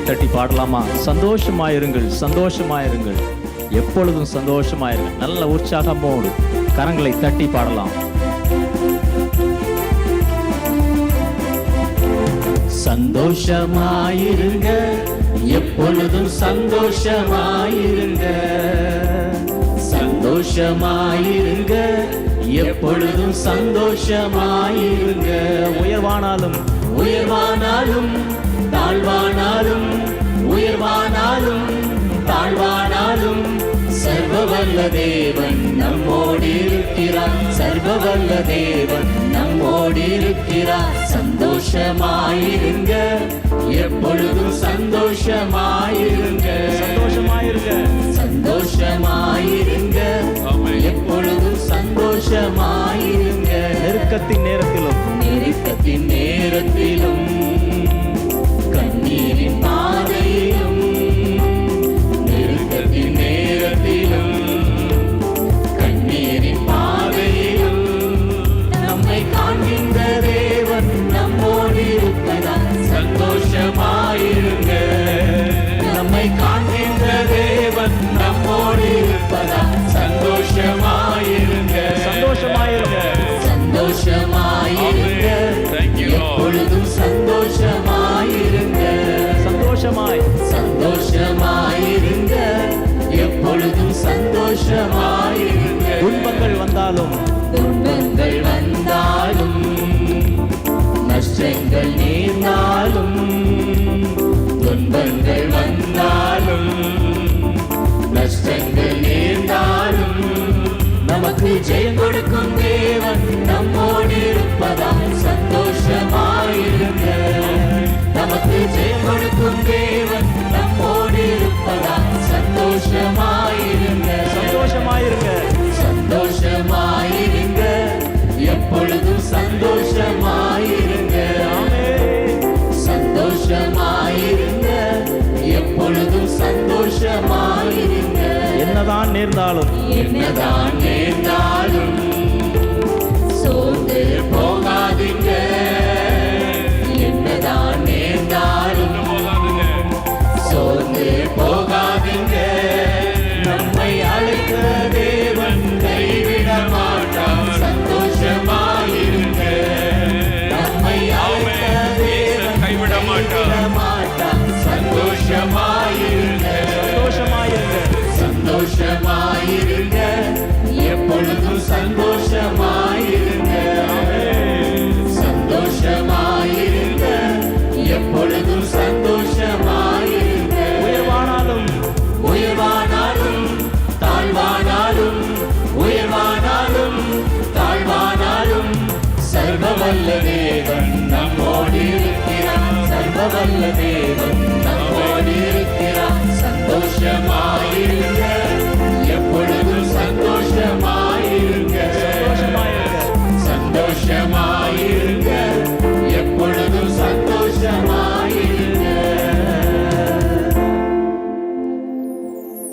பாடலாமா? சந்தோஷமாயிருங்கள் சந்தோஷமாயிருங்கள். எப்பொழுதும் சந்தோஷமாயிருங்கள். நல்ல உற்சாகமோடு கரங்களை தட்டி பாடலாம். சந்தோஷமாயிருங்க எப்பொழுதும் சந்தோஷமாயிருங்க. சந்தோஷமாயிருங்க எப்பொழுதும் சந்தோஷமாயிருங்க. உயர்வானாலும் உயர்வானாலும் தாழ்வானாலும் உயர்வானாலும் தாழ்வானாலும் சர்வவல்ல தேவன் நம்மோடு இருக்கிறார் சர்வவல்ல தேவன் நம்மோடு இருக்கிறார் சந்தோஷமாயிருங்க எப்பொழுதும் சந்தோஷமாயிருங்க. சந்தோஷமாயிருங்க. சந்தோஷமாயிருங்க எப்பொழுதும் சந்தோஷமாயிருங்க. நெருக்கத்தின் நேரத்திலும் நஷ்டங்கள் நேர்ந்தாலும் துன்பங்கள் வந்தாலும் நஷ்டங்கள் நேர்ந்தாலும் நமக்கு ஜெயம் கொடுக்கும் தேவன் நம்மோடு இருப்பதால் சந்தோஷமாயிருங்க. நமக்கு ஜெயம் கொடுக்கும் தேவன் நம்மோடு இருப்பதால் சந்தோஷமாயிருங்க. சந்தோஷமாயிருங்க. சந்தோஷமாயிருங்க. எப்பொழுதும் சந்தோஷமாயிருங்க சந்தோஷமாயிருங்க என்னதான் நேர்ந்தாலும் என்னதான் நேர்ந்தாலும் சந்தோஷமாயிருங்க. சந்தோஷமாயிருங்க. எப்பொழுதும் சந்தோஷமாயிருங்க.